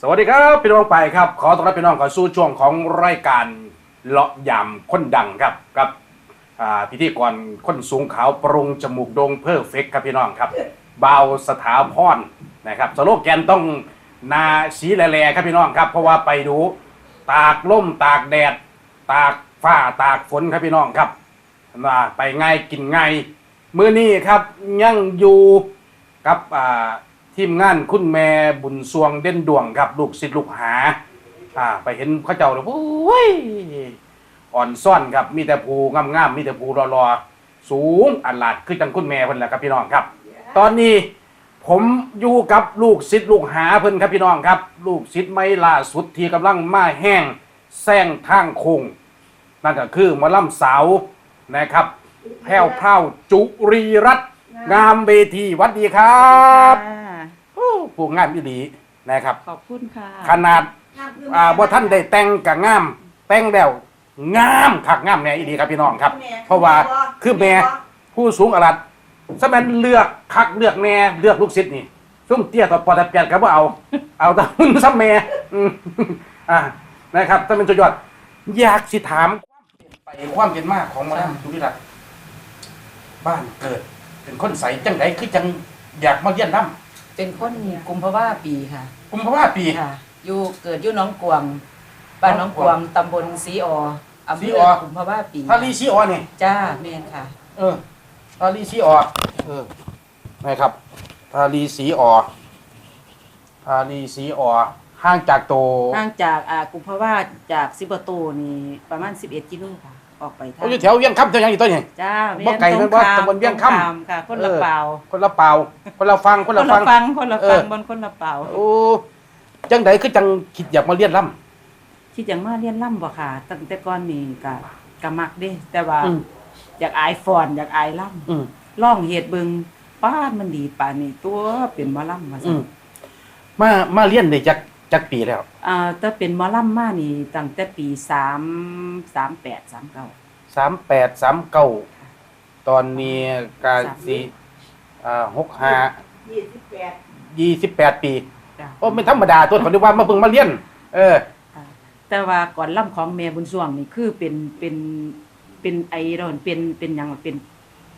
สวัสดีครับพี่น้องไปครับ ขอต้อนรับพี่น้องเข้าสู่ช่วงของรายการเลาะยำคนดังครับกับอ่าพิธีกรคนสูงขาวปรุงจมูกโดงเพอร์เฟกครับพี่น้องครับเบาวสถาพรนะครับสโลแกนต้องนาสีแหล่ๆครับพี่น้องครับ เพราะว่าไปดูตากล่มตากแดด ตากฟ้าตากฝนครับพี่น้องครับว่าไปง่ายกินง่ายมื้อนี้ครับยังอยู่กับอ่า ทีมงานคุณแม่บุญสวงเด่นดวงครับลูกศิษย์ลูกหา อ่า ไปเห็นเข้าเจ้าเลยโอ้ยอ่อนซ่อนครับมีแต่ภูงามๆมีแต่ภูรอๆสูงอันลาดคือจังคุณแม่เพิ่นแหละครับพี่น้องครับ ตอนนี้ผมอยู่กับลูกศิษย์ลูกหาเพิ่นครับพี่น้องครับ ลูกศิษย์ไม่ล่าสุดที่กำลังมาแห้งแซงทางคงนั่นก็คือหมอลำสาวนะครับ แพ้วเผาจุรีรัตน์งามเวทีหวัดดีครับ ผู้งามอีหลีนะครับ ขอบคุณค่ะ ขนาดอ่าว่าท่านได้แต่งกับงาม แต่งแล้วงามคักงามแน่อีหลีครับพี่น้องครับ เพราะว่าคือแม่ผู้สูงอรัตสมัยเลือกคักเลือกแน่เลือกลูกศิษย์นี่ซุ่มเตี้ยต่อปอตะเปียดก็บ่เอา เอาแต่หุ่นซ้ำแม่อืมอ่านะครับถ้าเป็นสุดยอดอยากสิถามความเปลี่ยนไปความเป็นมาของมาดามจุลิรัตน์บ้านเกิด เป็นคนใสจังไดคือจังอยากมาเรียนน้ เป็นคนกุมภาวะปีค่ะำกุมภาวะปี ค่ะ อยู่เกิดอยู่หน้องกวางบ้านหน้องกวางตำบลสีอออำเภศรีออกุมภาวะปีทารีซีออนี่จ้าแม่นค่ะ เออทารีสีออเออนะครับทารีสีออทารีสีออห่างจากโตห่างจากอ่ากุมภาวะจากซิบโตนี่ประมาณ 11 กิโลค่ะ ออกไปทางโอ้ยอยู่แถวเวียงคำเท่ายังอีกตัวนี่จ้าบ่ไกลแม่นบ่ตรงข้ามตำบลเวียงคำตรงข้ามค่ะ คนละเออเปล่าคนละเปล่าคนละฟังคนคละนฟัละงฟังคนละฟังเออบนคนละเปล่าโอ้จังไดคือจังคิดอยากมาเรียนล่ที่จังมาเรียนล่ำบ่ค่ะตั้งแต่ก่อนนี่ก็ก็มักเด้แต่ว่าำอืมอยากอายฟอนอยากอายล่ำอืมล่องเหตุเบิงป้านมันดีป่านนี่ตัวเป็นหมอลำมาอืสั่มมามาเรียนได้จัก จักปีแล้วอ่าแต่เป็นหมอลำมานี่ตั้งแต่ปีสามสามแปดสามเก้าสามแปดสามเก้าตอนนี้กาสีอ่าหกห้ายี่สิบแปดยี่สิบแปดปีจ้ะโอ้ไม่ธรรมดาตัวคนที่ว่ามาเพิ่งมาเรียน เอออ่าแต่ว่าก่อนล่ำของแม่บุญสวงนี่คือเป็นเป็นเป็นไอรอนเป็นเป็นหยังเป็น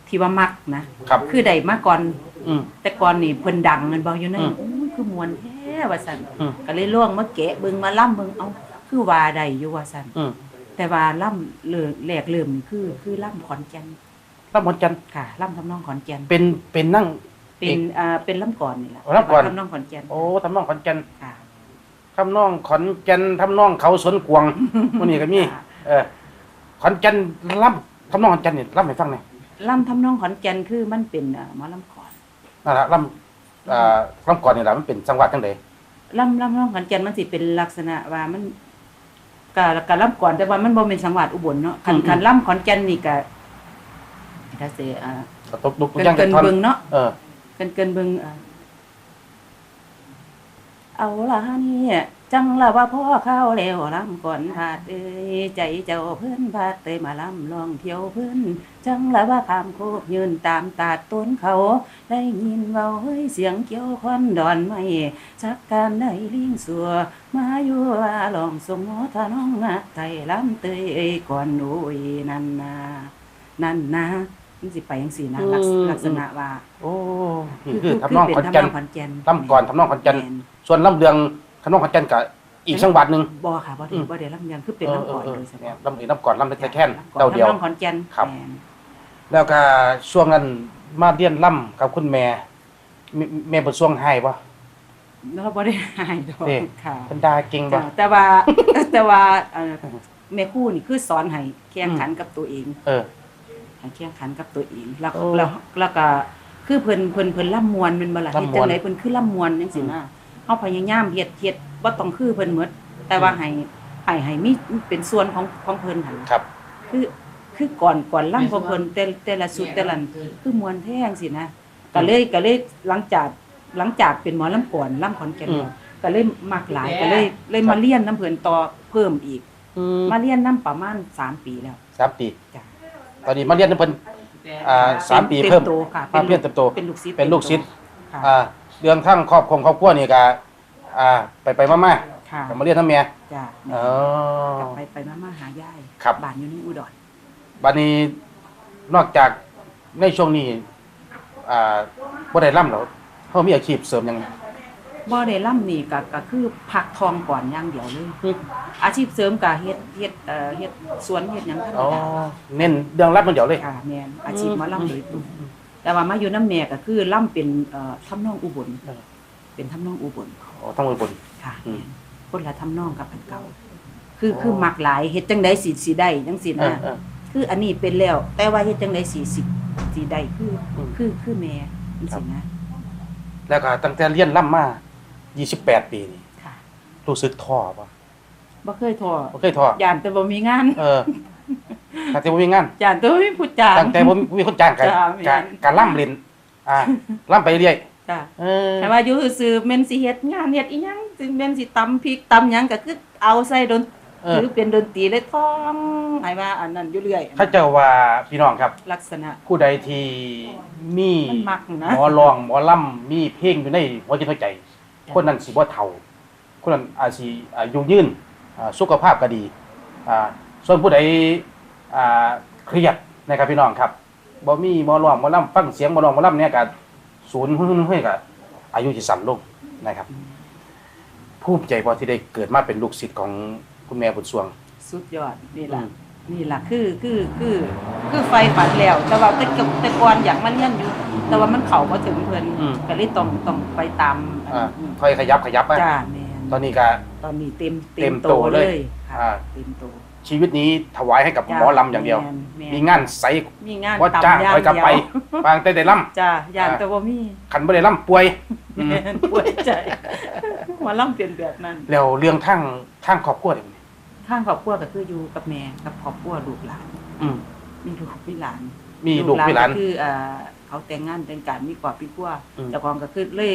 ที่ว่ามักนะครับ คือได้มาก่อน อืม แต่ก่อนนี่เพิ่นดังกันบ่อยู่ในอืม โอ้ยคือมวนแท้ ว่าซั่นอืม ก็เลยล่วงมาแกะเบิ่งมาล่ำเบิ่งเอาคือว่าได้อยู่ว่าซั่นอืมแต่ว่าล่ำเลิกแรกเริ่มนี่คือ คือล่ำขอนแก่นรับหมดจันทร์ค่ะล่ำทำนองขอนแก่นเป็นเป็นนั่ง เป็นอ่าเป็นล่ำก่อนนี่แหละอ๋อลำก่อน ทำนองขอนแก่นโอ้ทำนองขอนแก่นค่ะทำนองขอนแก่นทำนองเขาสวนกวางวันนี้ก็มีค่ะเออขอนแก่นล่ำทำนองขอนแก่นนี่ล่ำให้ฟังหน่อยล่ำทำนองขอนแก่นคือมันเป็นอ่าหมอล่ำก่อน นั่นแหละล่ำอ่าล่ำก่อนนี่แหละมันเป็นจังหวัดจังได ล่ำล่ำนองขอนแก่นมันสิเป็นลักษณะว่ามันกะกะล่ำก่อนแต่ว่ามันบ่เป็นสังหวัดอุบลเนาะคันคันล่ำขอนแก่นนี่กะถ้าเสอ่าตกลุกเกินย่างเกินท่อนเบิ่งเนาะเออเกินเกินเบิ่งอ่า เอาล่ะนี่จังละว่าพ่อเข้าแล้วลำก่อนพาดเอ้ยใจเจ้าเพิ่นพาดเตยมาลำลองเที่ยวเพิ่นจังละว่าขามโคกยืนตามตาดต้นเขา ได้ยินเว้าเฮ้ยเสียงเกี่ยวควันดอนไม้ชักการได้ลิงสัว มาอยู่ว่าลองสมมติน้องนะไทยล้ำเตยเอ้ยก่อนโอ้ยนั่นนานั่นนะมันสิไปจังซี่นะลักษลักษณะว่า โอ้คือทำนองขอนแก่นทำก่อนทำนองขอนแก่น ส่วนล่ำเรืองทำนองขอนแก่นกับอีกจังหวัดหนึ่ง บ่ค่ะบ่ได้อืมบ่ได้ลำยังคือเป็นลำก่อนโดยเฉเนี่ยพาะล่ำอีกล่ำก่อนล่ำแต่แค่นลำก่อนเดาเดียวทำนองขอนแก่นครับ แม่นแล้วก็ช่วงนั้นมาเรียนล่ำกับคุณแม่แม่แม่บทช่วงให้ปะเราบ่ได้หายดอกนี่ ค่ะเพันดาเก่งปะจ้ะแต่ว่าแต่ว่าเอ่อแม่ครู่นี่คือสอนให้แข่งขันกับตัวเอง เออ ให้แข่งขันกับตัวเองแล้วโอ้แล้วแล้วก็คือเพิ่นเพิ่นเพิ่นล่ำมวนเป็นบ่ล่ะล่ำเฮ็ดม่วนจังไดเพิ่นคือล่ำมวนจังซี่นะ เฮาพยายามเฮ็ดเฮ็ดบ่ต้องคือเพิ่นหมดแต่ว่าให้ให้ให้มีเป็นส่วนของของเพิ่นหั่นครับ คือคือก่อนก่อนล่ำของเพิ่นแต่แต่ละสุดแต่ละอันคือมวนแท้จังซี่นะก็เลยก็เลยหลังจากหลังจากเป็นหมอลำก่อนล่ำขอนแก่นอืมก็เลยมักหลายก็เลยเลยมาเรียนน้ำเพิ่นต่อเพิ่มอีกอืมมาเรียนน้ำประมาณสามปีแล้วสามปีจ้ะตอนนี้มาเรียนเพิ่นอ่าสามปีเพิ่มโตค่ะมาเรียนเติบโตเป็นลูกศิษย์เป็นลูกศิษย์ค่ะอ่า เรื่องทั้งครอบครัวครอบครัวนี่ก็อ่า ไปไปมามาค่ะกลับมาเรียนน้ำเมียจ้ะเออ กลับไปไปมามาหายายครับ บ้านอยู่ในอุดรบัดนี้นอกจากในช่วงนี้ อ่าบ่ได้ร่ำแล้วเขามีอาชีพเสริมหยัง บ่ได้ล่ำนี่ก็ก็คือพักทองก่อนอย่างเดียวเลยอาชีพเสริมก็เฮ็ดเฮ็ดเอ่อเฮ็ดสวนเฮ็ดหยังธรรมอ๋อดาเน้นเรื่องรับมันเดียวเลย ค่ะแม่นอาชีพหมาอืมล่ำโดยตรง แต่ว่ามาอยู่น้ำแม่ก็คือล่ำเป็นเอ่อทำนองอุบลเออเป็นทำนองอุบลอ๋อทั้งหมดบนค่ะอืมคนละทำนองกับอันเก่า คืออ๋อคือมักหลายเฮ็ดจังได๋สิสิได้จังซี่เอนะอเออคืออันนี้เป็นแล้ว แต่ว่าเฮ็ดจังได๋สิสิสิได้คืออมคือคือแม่จังซี่นะแล้วก็ตั้งแต่เรียนร่ำมา28 ปีนี่ค่ะรู้สึกท้อป่ะบ่เคยท้อบ่เคยท้อย่านแต่บ่มีงาน เออ ตั้งแต่บ่มีงานย่านแต่บ่มีผู้จ้างตั้งแต่บ่มีคนจ้างกันจ้าแม่นการการล่ำเรียนอ่าล่ำไปเรื่อยจ้ะเออแต่ว่าอยู่ซื่อๆแม่นสิเฮ็ดงานเฮ็ดอีหยังสิแม่นสิตำพริกตำหยังก็คือเอาใส่ดนเออถือเป็นดนตรีเลยท่องให้ว่าอันนั้นอยู่เรื่อยถ้าเจ้าว่าพี่น้องครับ ลักษณะผู้ใดที่มีมันมักนะหมอร้องหมอล่ำมีเพลงอยู่ในหัวจิตหัวใจ คนนั้นสิบ่เฒ่า คนนั้นอาจสิอายุยืนอ่าสุขภาพก็ดีอ่าส่วนผู้ใด อ่าเครียดนะครับพี่น้องครับบ่มีหมอร้องหมอล่ำฟังเสียงหมอร้องหมอล่ำเนี่ยก็ศูนย์เฮ้ยก็อายุสิสั้นลงนะครับภูมิใจพอที่ได้เกิดมาเป็นลูกศิษย์ของคุณแม่บุญสวง สุดยอดนี่ล่ะอืมนี่ล่ะคือคือคือคือไฟฝันแล้ว แต่ว่าแต่กแต่ก่อนอยากมาเรียนอยู่ แต่ว่ามันเข้าบ่ถึงเพิ่นอืม ก็เลยต้องต้องไปตามอ่าอืมค่อยขยับขยับมา จ้าแม่น ตอนนี้ก็ ตอนนี้เต็มเต็มโตเลยค่ะอ่า เต็มโตชีวิตนี้ถวายให้กับหมอลำอย่างเดียวแม่นแม่นมีงานใสมีงานว่าตำจ้างอย่างคอยกลับเดียวไปบางแต่ได้ล่จ้าย่านอ่าแต่บ่มีำขันบ่ได้ล่ำป่วยอืมแม่นป่วยใจหมาล่ำเป็นแบบนั้น แล้วเรื่องทั้งทั้งครอบครัวเดี๋ยวนี้ข้างครอบครัวก็คืออยู่กับแม่กับครอบครัวลูกหลาน อืมมีลูกมีหลานมีลูกมีหลานก็คือเอ่อเขาแต่งงานแต่งการมีครอบมีครัวอืมเจ้าของก็คือเลย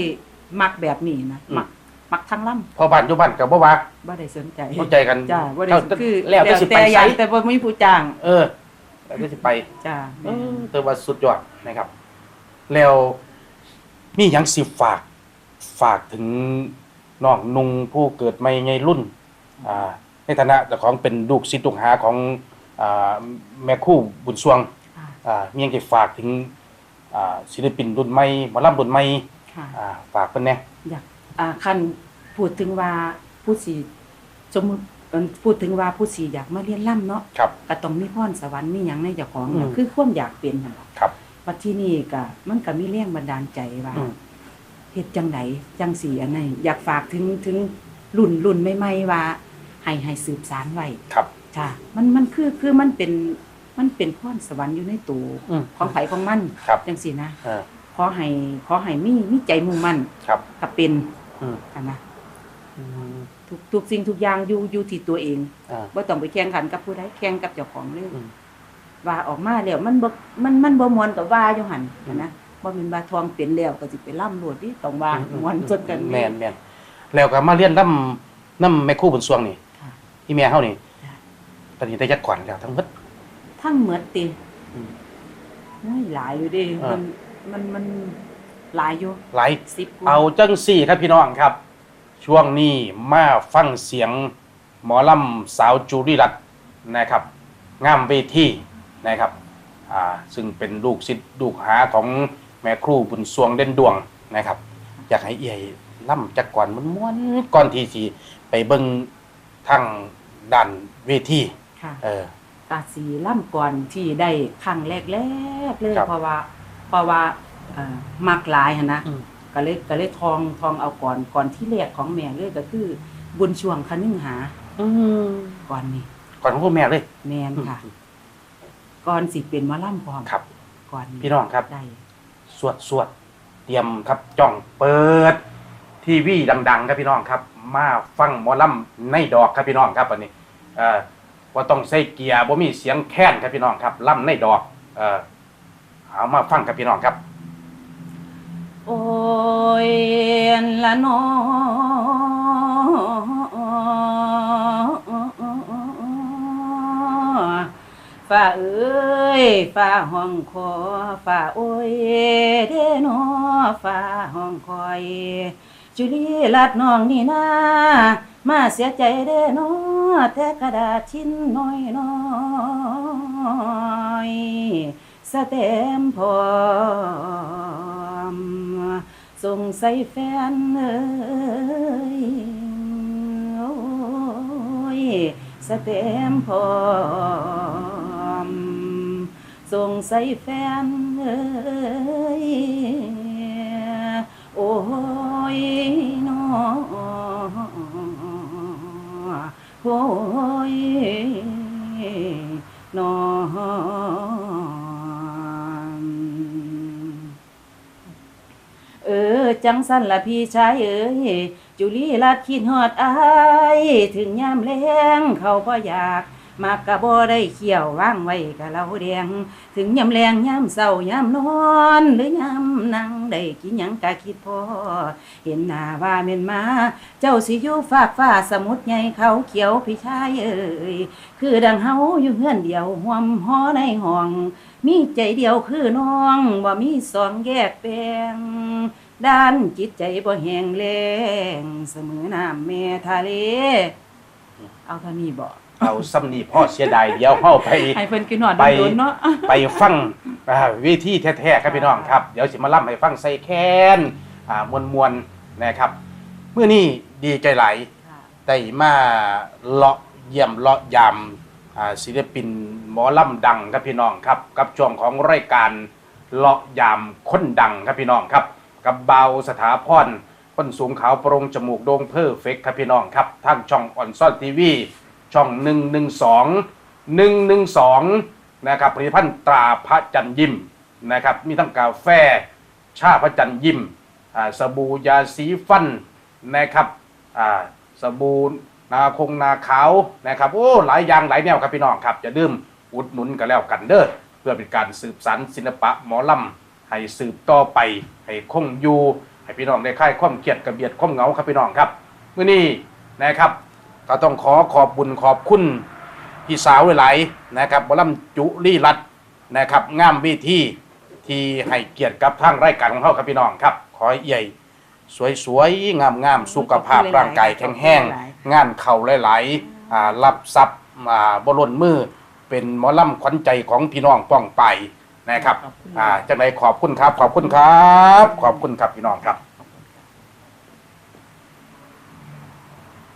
มักแบบนี้นะอืม มัก มักทั้งล่พอบ้านอยู่บ้านกับบ่ว่าำบ่ได้สนใจเข้าใจกันจ้าบ่ได้เท่าคือแล้วแต่สิไปแต่อไสยากแต่บ่มีผู้จ้าง เออแล้วก็สิไปจ้าเออแต่ว่าสุดยอดนะครับ แล้วมีหยังสิฝาก ฝากถึงน้องนุงผู้เกิดใหม่ในรุ่น อ่า ในฐานะเจ้าของเป็นลูกศิษย์ลูกหาของอ่าแม่ครู่บุญสวงค่ะอ่ามีหยังจะฝากถึงอ่าศิลปินรุ่นใหม่หมอลำรุ่นใหม่ค่ะอ่าฝากเพิ่นแหน่อยาก อ่าคันพูดถึงว่าผู้สิสมมุติเอิ่นพูดถึงว่าผู้สิอยากมาเรียนล่ำเนาะครับ ก็ต้องมีพรสวรรค์มีหยังในเจ้าของอืม คือความอยากเป็นนั่นล่ะครับ ว่าที่นี่ก็มันก็มีแรงบันดาลใจว่าอืม เฮ็ดจังไดจังสีอันไหนอยากฝากถึงถึงรุ่นรุ่นใหม่ๆว่าให้ให้สืบสานไว้ครับจ้ะมันมันคือคือมันเป็นมันเป็นพรสวรรค์อยู่ในตัวอืม ของไผของมันครับ จังซี่นะเออขอให้ขอให้มีมีใจมุ่งมั่นครับก็เป็น อืมอันนะอืมทุกทุกสิ่งทุกอย่างอยู่อยู่ที่ตัวเองอ่าบ่ต้องไปแข่งขันกับผู้ใดแข่งกับเจ้าของเลยอืมว่าออกมาแล้วมันบ่มันมันบ่ม่วนกับว่าอยู่หั่นนะบ่แม่นว่าทองเป็นแล้วก็สิไปล่ำโลดดิต้องว่าม่วนจนกันแม่นแม่นแล้วก็มาเรียนนำนำแม่ครู่บุญสวงนี่ค่ะที่แม่เฮานี่จ้ะตอนนี้ได้จักก่อนแล้วทั้งหมดทั้งหมดติอืมโอ้ยหลายอยู่เดิอ่ามันมันมัน หลายอยู่หลายสิบกว่เอาจังสี่ครับพี่น้องครับ ช่วงนี้มาฟังเสียงหมอลำสาวจูริรัตน์นะครับงามเวทีนะครับอ่าซึ่งเป็นลูกศิษย์ลูกหาของแม่ครูบุญสวงเด่นดวงนะครับ อยากให้เอี่ยล่ำจักก่อนมันม้วนๆก่อนที่สิไปเบิ่งทางด้านเวทีค่ะ เออ กาสีล่ำก่อนที่ได้ครั้งแรกๆเลยครับ เพราะว่าเพราะว่าเอ่อ มักหลายหันนะอืม ก็เลยก็เลยทองทองเอาก่อนก่อนที่แรกของแม่เลยก็คือบุญช่วงคะนึงหาก่อนนี่ก่อนของคุณแม่เลย แมนค่ะก่อนสิเป็นหมอล่ำพร้อมครับ ก่อนพี่น้องครับ ได้สวดสวดเตรียมครับจ้องเปิด ทีวีดัง ๆ ครับพี่น้องครับ มาฟังหมอลำในดอกครับพี่น้องครับวันนี้เอ่อว่าต้องใส่เกียร์บ่มีเสียงแค้นครับพี่น้องครับล่ำในดอกเอ่อเอามาฟังครับพี่น้องครับ โอ้ยละนอฝ่าเอ้ยฝ่าห้องคอฝ่าโอ้ยเด้นอฝ่าห้องคอย จุลีลัดน้องนี่นามาเสียใจเด้น้อแท้กระดาษชิ้นน้อยน้อยสเต็มพอ มสงสัยแฟนเอ้ยโอ้ยสเต็มพร้อมสงสัยแฟนเอ้ยโอ้ยน้อโอ้ยน้อ จังสันละพี่ชายเอ้ยจุลีลัดคิดฮอดอายถึงยามแรงเขาบ่อยากมากกะบ่ได้เขี่ยวว่างไว้กะเราแดง ถึงยามแรงยามเศร้ายามนอนหรือยามนั่งได้กินหยังกะคิดพอ เห็นหน้าว่าแม่นมา เจ้าสิอยู่ฝากฟ้าสมุทรใหญ่เขาเขียวพี่ชายเอ้ยคือดังเฮาอยู่เฮือนเดียวห่วมหอในห้อง มีใจเดียวคือน้องบ่มีสองแยกแปลง ด้านจิตใจบ่แห้งแล้งเสมอน้ำแม่ทะเล เอาเท่านี้บ่เอาซ้ำนี่พ่อเสียดายเดี๋ยวเฮาไป ให้เพิ่นกินหอดไปโดนๆเนาะ ไปฟังอ่าวิธีแท้ๆครับพี่น้องครับ เดี๋ยวสิมาล่ำให้ฟังใส่แค้นอ่ามวลๆนะครับเมื่อนี้ดีใจหลายได้มาเลาะเยี่ยมเลาะยามอ่าศิลปินหมอล่ำดังครับพี่น้องครับ กับช่วงของรายการเลาะยามคนดังครับพี่น้องครับ กับเบาสถาพรคนสูงขาวโปรงจมูกโด่งเพอร์เฟกครับพี่น้องครับทางช่องออนซอนทีวีช่อง 112 112 นะครับผลิตภัณฑ์ตราพระจันยิมนะครับมีทั้งกาแฟ ชาพระจันยิมอ่าสบู่ยาสีฟันนะครับอ่าสบู่นาคงนาขาวนะครับโอ้หลายอย่างหลายแนวครับพี่น้องครับจะดื่มอุดหนุนกันแล้วกันเด้อเพื่อเป็นการสืบสานศิลปะหมอลำ ให้สืบต่อไป ให้คงอยู่ ให้พี่น้องได้คลายความเครียดกระเบียดความเหงาครับพี่น้องครับเมื่อนี้นะครับ ก็ต้องขอขอบบุญขอบคุณพี่สาวหลายๆนะครับบลัมจุลีรัตน์นะครับงามวิธีที่ให้เกียรติกับทางรายการของเขาครับพี่น้องครับ ขอให้ใหญ่สวยๆงามๆสุขภาพร่างกายแข็งแรงงานเข่าหลายๆอ่ารับทรัพย์อ่าบรนมือเป็นหมอลำขวัญใจของพี่น้องป้องไป นะครับ อ่าจังไดขอบคุณครับ ขอบคุณครับ ขอบคุณครับพี่น้องครับ